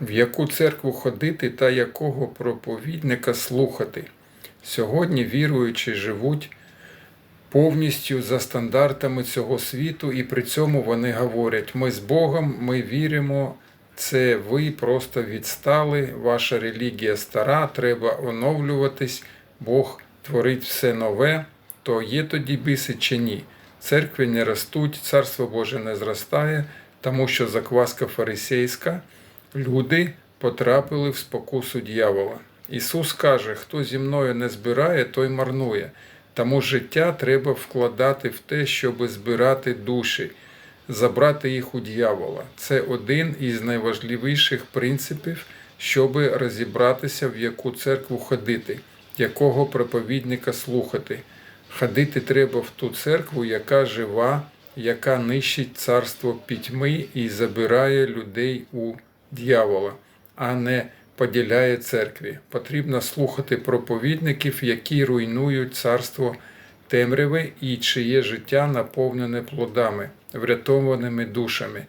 в яку церкву ходити та якого проповідника слухати. Сьогодні віруючі живуть повністю за стандартами цього світу, і при цьому вони говорять: ми з Богом, ми віримо, це ви просто відстали, ваша релігія стара, треба оновлюватись, Бог творить все нове, то є тоді біси чи ні. Церкви не ростуть, царство Боже не зростає, тому що закваска фарисейська, люди потрапили в спокусу дьявола. Ісус каже, хто зі мною не збирає, той марнує. Тому життя треба вкладати в те, щоб збирати душі, забрати їх у дьявола. Це один із найважливіших принципів, щоб розібратися, в яку церкву ходити, якого проповідника слухати. Ходити треба в ту церкву, яка жива, яка нищить царство пітьми і забирає людей у дьявола, а не поділяє церкві. Потрібно слухати проповідників, які руйнують царство темряви і чиє життя наповнене плодами, врятованими душами,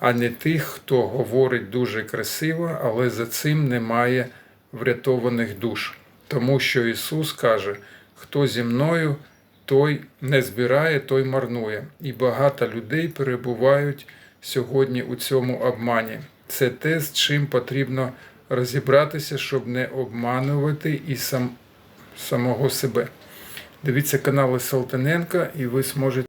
а не тих, хто говорить дуже красиво, але за цим немає врятованих душ. Тому що Ісус каже, хто зі мною, той не збирає, той марнує. І багато людей перебувають сьогодні у цьому обмані. Це те, з чим потрібно розібратися, щоб не обманувати і сам, самого себе. Дивіться канали Салтаненка, і ви зможете.